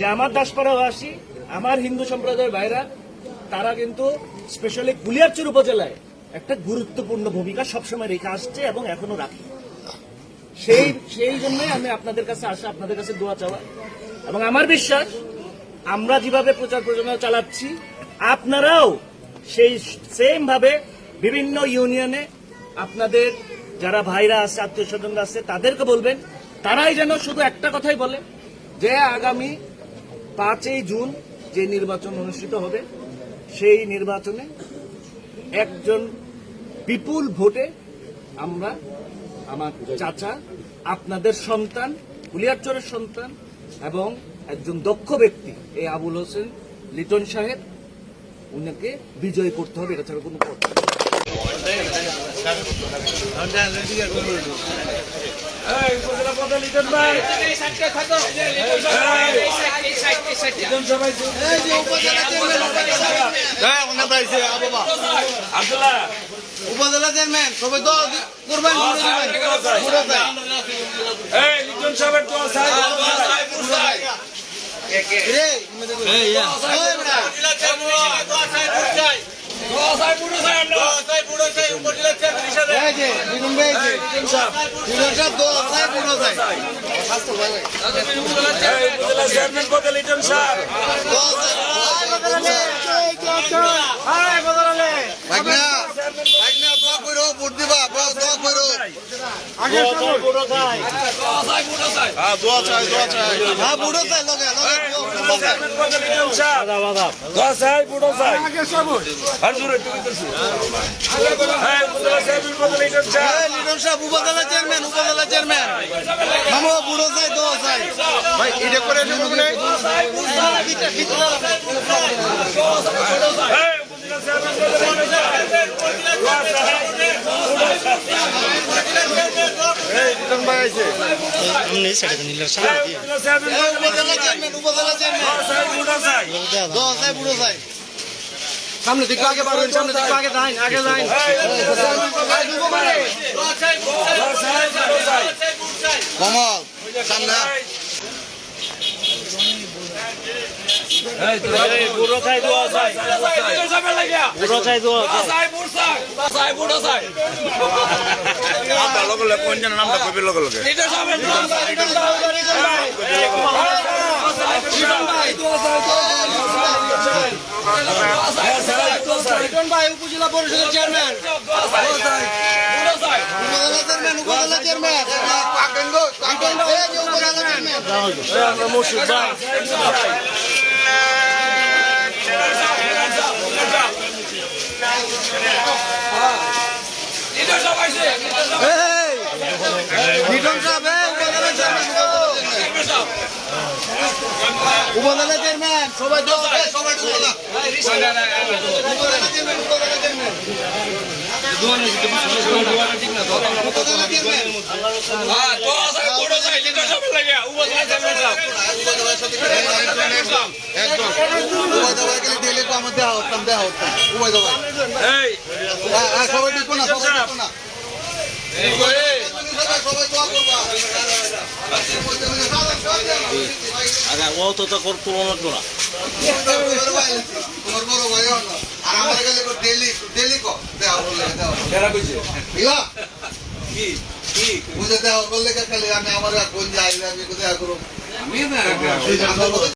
যে আমার দাসপাড়াবাসী আমার হিন্দু সম্প্রদায়ের ভাইরা, তারা কিন্তু স্পেশালি কুলিয়ারচুর উপজেলায় একটা গুরুত্বপূর্ণ ভূমিকা সবসময় রেখে আসছে এবং এখনও রাখে। সেই সেই জন্যই আমি আপনাদের কাছে আসা, আপনাদের কাছে দোয়া চাওয়া। এবং আমার বিশ্বাস, আমরা যেভাবে প্রচার প্রচারণা চালাচ্ছি, আপনারাও সেই সেম ভাবে বিভিন্ন ইউনিয়নে আপনাদের যারা ভাইরা আছে, আত্মীয় স্বজনরা আছে, তাদেরকে বলবেন, তারাই যেন শুধু একটা কথাই বলে যে আগামী পাঁচই জুন যে নির্বাচন অনুষ্ঠিত হবে সেই নির্বাচনে একজন বিপুল ভোটে আমরা আমার চাচা আপনাদের সন্তান কুলিয়ারচরের সন্তান এবং একজন দক্ষ ব্যক্তি এই আবুল হোসেন লিটন সাহেব উনাকে বিজয় করতে হবে এটা ছাড়া কোনো পথ এই, উপজেলা প্রধান লিটন ভাই। উপজেলা চেয়ারম্যান সবাই তো করবেন উপজেলা চেয়ারম্যান হ্যাঁ হ্যাঁ বুড়ো চাই আর জোরে একটু ভাই এটা করে দোয়া লিডন ভাই উপজেলা চেয়ারম্যান উপজেলা চেয়ারম্যান বুড়ো সামনে দিকে আগে বাড়বেন সামনে দিকে আগে যান আগে যান এই উপজেলা চেয়ারম্যান পদে লিটন ভাই দোয়া চাই পুরো চাই কমল সামনে এই পুরো দোয়া চাই পুরো খাই দোয়া চাই নামটা লগে লগে কোন যেন নামটা কবি লগে লগে? লিটন ভাই উপজেলা পরিষদের চেয়ারম্যান চেয়ারম্যান উপজেলা চেয়ারম্যান আমরা মুর্শিদ ভাই এই লিটন সাহেব এই উপজেলা চেয়ারম্যান উপজেলা চেয়ারম্যান সবাই দোয়া চাই সবাই উপজেলা উপজেলা চেয়ারম্যান উপজেলা চেয়ারম্যান উপজেলা চেয়ারম্যান একদম উভয় দবাই গেলে ডেলি তো আমার দেওয়া হতাম দেওয়া হতাম উভয় দবাই হ্যাঁ হ্যাঁ সবাই টিপো না সবাই টিপো না সবাই দোয়া করবা আগে ও তো তো কর লাগতো না ভাই আর আমার গেলে ডেলি কো বলে কি কি বুঝে দেওয়া বললে খালি আমি আমার কোন যাই আমি কোথায় করব আমি